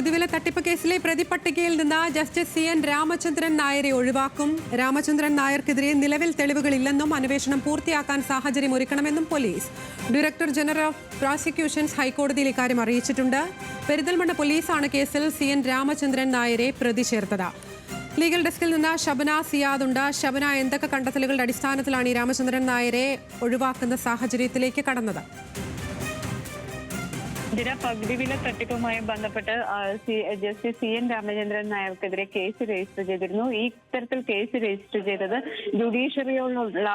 പകുതിവില തട്ടിപ്പ് കേസിലെ പ്രതിപട്ടികയിൽ നിന്ന് ജസ്റ്റിസ് സി എൻ രാമചന്ദ്രൻ നായരെ ഒഴിവാക്കും. രാമചന്ദ്രൻ നായർക്കെതിരെ നിലവിൽ തെളിവുകളില്ലെന്നും അന്വേഷണം പൂർത്തിയാക്കാൻ സാഹചര്യം ഒരുക്കണമെന്നും police. Director general of prosecutions ഹൈക്കോടതിയിൽ ഇക്കാര്യം അറിയിച്ചിട്ടുണ്ട്. പെരിന്തൽമണ്ണ പോലീസാണ് കേസിൽ സി എൻ രാമചന്ദ്രൻ നായരെ പ്രതി ചേർത്തത്. ലീഗൽ ഡെസ്കിൽ നിന്ന് ശബന സിയാദ് ഉണ്ട്. ശബന എന്തൊക്കെ കണ്ടെത്തലുകളുടെ അടിസ്ഥാനത്തിലാണ് ഈ രാമചന്ദ്രൻ നായരെ ഒഴിവാക്കുന്ന സാഹചര്യത്തിലേക്ക് കടന്നത്? ഇതിന് പകുതിവില തട്ടിപ്പുമായി ബന്ധപ്പെട്ട് ജസ്റ്റിസ് സി എൻ രാമചന്ദ്രൻ നായർക്കെതിരെ കേസ് രജിസ്റ്റർ ചെയ്തിരുന്നു. ഈ ഇത്തരത്തിൽ കേസ് രജിസ്റ്റർ ചെയ്തത് ജുഡീഷ്യറിയോടുള്ള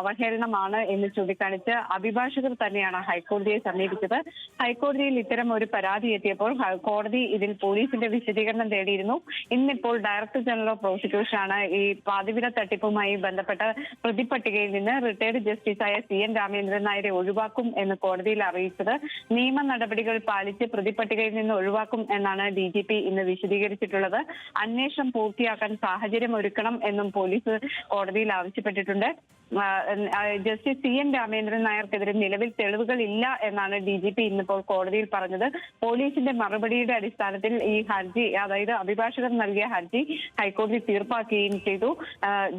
അവഹേളനമാണ് എന്ന് ചൂണ്ടിക്കാണിച്ച് അഭിഭാഷകർ തന്നെയാണ് ഹൈക്കോടതിയെ സമീപിച്ചത്. ഹൈക്കോടതിയിൽ ഇത്തരം ഒരു പരാതി എത്തിയപ്പോൾ കോടതി ഇതിൽ പോലീസിന്റെ വിശദീകരണം തേടിയിരുന്നു. ഇന്നിപ്പോൾ ഡയറക്ടർ ജനറൽ ഓഫ് പ്രോസിക്യൂഷൻ ആണ് ഈ പാതിവില തട്ടിപ്പുമായി ബന്ധപ്പെട്ട പ്രതിപട്ടികയിൽ നിന്ന് റിട്ടയർഡ് ജസ്റ്റിസായ സി എൻ രാമചന്ദ്രൻ നായരെ ഒഴിവാക്കും എന്ന് കോടതിയിൽ അറിയിച്ചത്. നിയമ നടപടികൾ പാലിച്ച് പ്രതിപട്ടികയിൽ നിന്ന് ഒഴിവാക്കും എന്നാണ് ഡി ജി പി ഇന്ന് വിശദീകരിച്ചിട്ടുള്ളത്. അന്വേഷണം പൂർത്തിയാക്കാൻ സാഹചര്യം ഒരുക്കണം എന്നും പോലീസ് കോടതിയിൽ ആവശ്യപ്പെട്ടിട്ടുണ്ട്. ജസ്റ്റിസ് സി എൻ രാമേന്ദ്രൻ നായർക്കെതിരെ നിലവിൽ തെളിവുകൾ ഇല്ല എന്നാണ് ഡി ജി പി ഇന്നിപ്പോൾ കോടതിയിൽ പറഞ്ഞത്. പോലീസിന്റെ മറുപടിയുടെ അടിസ്ഥാനത്തിൽ ഈ ഹർജി അതായത് അഭിഭാഷകർ നൽകിയ ഹർജി ഹൈക്കോടതി തീർപ്പാക്കുകയും ചെയ്തു.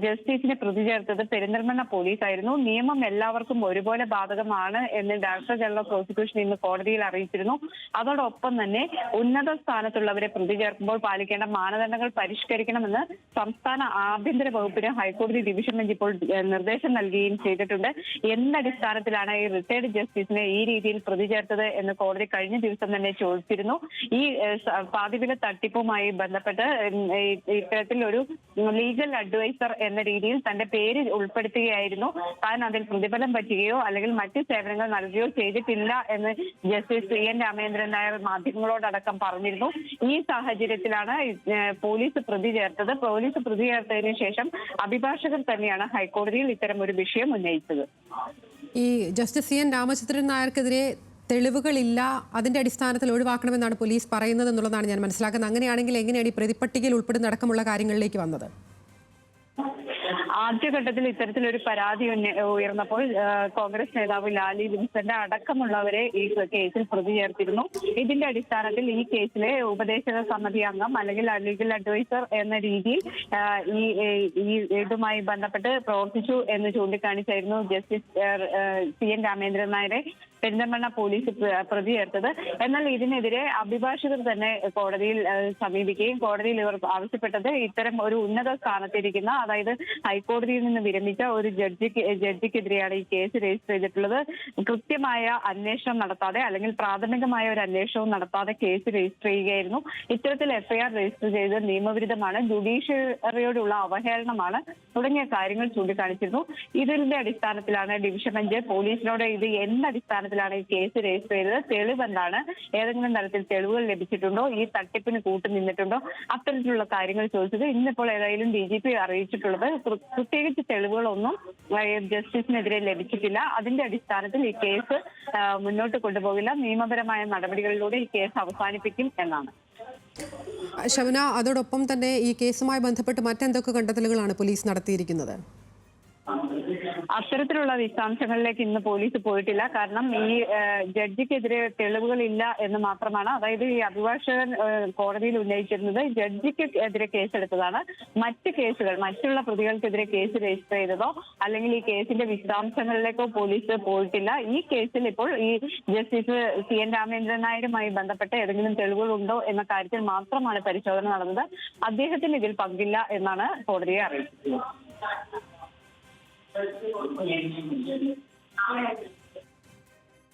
ജസ്റ്റിസിനെ പ്രതി ചേർത്തത് പെരിന്തൽമണ്ണ പോലീസായിരുന്നു. നിയമം എല്ലാവർക്കും ഒരുപോലെ ബാധകമാണ് എന്ന് ഡയറക്ടർ ജനറൽ പ്രോസിക്യൂഷൻ ഇന്ന് കോടതിയിൽ അറിയിച്ചിരുന്നു. അതോടൊപ്പം തന്നെ ഉന്നത സ്ഥാനത്തുള്ളവരെ പ്രതി ചേർക്കുമ്പോൾ പാലിക്കേണ്ട മാനദണ്ഡങ്ങൾ പരിഷ്കരിക്കണമെന്ന് സംസ്ഥാന ആഭ്യന്തര വകുപ്പിന് ഹൈക്കോടതി ഡിവിഷൻ ബെഞ്ച് ഇപ്പോൾ നിർദ്ദേശം നൽകുകയും ചെയ്തിട്ടുണ്ട്. എന്തടിസ്ഥാനത്തിലാണ് ഈ റിട്ടയർഡ് ജസ്റ്റിസിനെ ഈ രീതിയിൽ പ്രതി ചേർത്തത് എന്ന് കോടതി കഴിഞ്ഞ ദിവസം തന്നെ ചോദിച്ചിരുന്നു. ഈ പാതിവില തട്ടിപ്പുമായി ബന്ധപ്പെട്ട് ഇത്തരത്തിൽ ഒരു ലീഗൽ അഡ്വൈസർ എന്ന രീതിയിൽ തന്റെ പേര് ഉൾപ്പെടുത്തുകയായിരുന്നു. താൻ അതിൽ പ്രതിഫലം പറ്റുകയോ അല്ലെങ്കിൽ മറ്റ് സേവനങ്ങൾ നൽകുകയോ ചെയ്തിട്ടില്ല എന്ന് justice C N Ramendran Nair മാധ്യമങ്ങളോടടക്കം പറഞ്ഞിരുന്നു. ഈ സാഹചര്യത്തിലാണ് പോലീസ് പ്രതി ചേർത്തത്. പോലീസ് പ്രതി ചേർത്തതിനു ശേഷം അഭിഭാഷകർ തന്നെയാണ് ഹൈക്കോടതിയിൽ ഇത്തരം ഒരു വിഷയം ഉന്നയിച്ചത്. ഈ ജസ്റ്റിസ് സി എൻ രാമചന്ദ്രൻ നായർക്കെതിരെ തെളിവുകളില്ല അതിന്റെ അടിസ്ഥാനത്തിൽ ഒഴിവാക്കണമെന്നാണ് പോലീസ് പറയുന്നത് എന്നുള്ളതാണ് ഞാൻ മനസ്സിലാക്കുന്നത്. അങ്ങനെയാണെങ്കിൽ എങ്ങനെയാണ് ഈ പ്രതിപട്ടികയിൽ ഉൾപ്പെടുന്ന അടക്കമുള്ള കാര്യങ്ങളിലേക്ക് വന്നത്? ആദ്യഘട്ടത്തിൽ ഇത്തരത്തിലൊരു പരാതി ഉയർന്നപ്പോൾ കോൺഗ്രസ് നേതാവ് ലാലി വിൻസെന്റ് അടക്കമുള്ളവരെ ഈ കേസിൽ പ്രതി ചേർത്തിരുന്നു. ഇതിന്റെ അടിസ്ഥാനത്തിൽ ഈ കേസിലെ ഉപദേശക സമിതി അംഗം അല്ലെങ്കിൽ ലീഗൽ അഡ്വൈസർ എന്ന രീതിയിൽ ഈ ഈ ഇതുമായി ബന്ധപ്പെട്ട് പ്രവർത്തിച്ചു എന്ന് ചൂണ്ടിക്കാണിച്ചായിരുന്നു ജസ്റ്റിസ് സി എൻ രാമേന്ദ്രൻ നായരെ പെരിന്തൽമണ്ണ പോലീസ് പ്രതി ചേർത്തത് എന്നാൽ ഇതിനെതിരെ അഭിഭാഷകർ തന്നെ കോടതിയിൽ സമീപിക്കുകയും കോടതിയിൽ ഇവർ ആവശ്യപ്പെട്ടത് ഇത്തരം ഒരു ഉന്നത സ്ഥാനത്തിരിക്കുന്ന അതായത് ഹൈക്കോടതിയിൽ നിന്ന് വിരമിച്ച ഒരു ജഡ്ജിക്ക് ജഡ്ജിക്കെതിരെയാണ് ഈ കേസ് രജിസ്റ്റർ ചെയ്തിട്ടുള്ളത്. കൃത്യമായ അന്വേഷണം നടത്താതെ അല്ലെങ്കിൽ പ്രാഥമികമായ ഒരു അന്വേഷണവും നടത്താതെ കേസ് രജിസ്റ്റർ ചെയ്യുകയായിരുന്നു. ഇത്തരത്തിൽ എഫ്ഐആർ രജിസ്റ്റർ ചെയ്ത് നിയമവിരുദ്ധമാണ് ജുഡീഷ്യറിയോടുള്ള അവഹേളനമാണ് തുടങ്ങിയ കാര്യങ്ങൾ ചൂണ്ടിക്കാണിച്ചിരുന്നു. ഇതിന്റെ അടിസ്ഥാനത്തിലാണ് ഡിവിഷൻ ബെഞ്ച് പോലീസിനോട് ഇത് എന്ത് അടിസ്ഥാനത്തിലാണ് ഈ കേസ് രജിസ്റ്റർ ചെയ്തത്. തെളിവ് എന്താണ്? ഏതെങ്കിലും തരത്തിൽ തെളിവുകൾ ലഭിച്ചിട്ടുണ്ടോ? ഈ തട്ടിപ്പിന് കൂട്ടു നിന്നിട്ടുണ്ടോ? അത്തരത്തിലുള്ള കാര്യങ്ങൾ ചോദിച്ചത് ഇന്നിപ്പോൾ ഏതായാലും ഡി ജി പി അറിയിച്ചിട്ടുള്ളത്. പ്ര- പ്രത്യേകിച്ച് തെളിവുകളൊന്നും ജസ്റ്റിസിനെതിരെ ലഭിച്ചിട്ടില്ല. അതിന്റെ അടിസ്ഥാനത്തിൽ ഈ കേസ് മുന്നോട്ട് കൊണ്ടുപോകില്ല. നിയമപരമായ നടപടികളിലൂടെ ഈ കേസ് അവസാനിപ്പിക്കും എന്നാണ്. ശബന അതോടൊപ്പം തന്നെ ഈ കേസുമായി ബന്ധപ്പെട്ട് മറ്റെന്തൊക്കെ കണ്ടെത്തലുകളാണ് പോലീസ് നടത്തിയിരിക്കുന്നത്? അത്തരത്തിലുള്ള വിശദാംശങ്ങളിലേക്ക് ഇന്ന് പോലീസ് പോയിട്ടില്ല. കാരണം ഈ ജഡ്ജിക്കെതിരെ തെളിവുകൾ ഇല്ല എന്ന് മാത്രമാണ്. അതായത് ഈ അഭിഭാഷകൻ കോടതിയിൽ ഉന്നയിച്ചിരുന്നത് ജഡ്ജിക്ക് എതിരെ കേസെടുത്തതാണ്. മറ്റ് കേസുകൾ മറ്റുള്ള പ്രതികൾക്കെതിരെ കേസ് രജിസ്റ്റർ ചെയ്തതോ അല്ലെങ്കിൽ ഈ കേസിന്റെ വിശദാംശങ്ങളിലേക്കോ പോലീസ് പോയിട്ടില്ല. ഈ കേസിൽ ഇപ്പോൾ ഈ ജസ്റ്റിസ് സി എൻ രാമേന്ദ്രൻ നായരുമായി ബന്ധപ്പെട്ട ഏതെങ്കിലും തെളിവുകൾ ഉണ്ടോ എന്ന കാര്യത്തിൽ മാത്രമാണ് പരിശോധന നടന്നത്. അദ്ദേഹത്തിന് ഇതിൽ പങ്കില്ല എന്നാണ് കോടതിയെ അറിയിച്ചത്.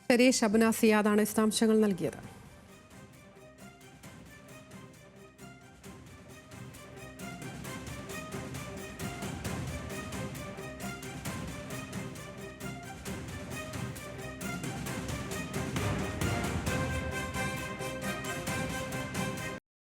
ശരി ഷബ്ന സിയാദാണ് വിശദാംശങ്ങൾ നൽകിയത്.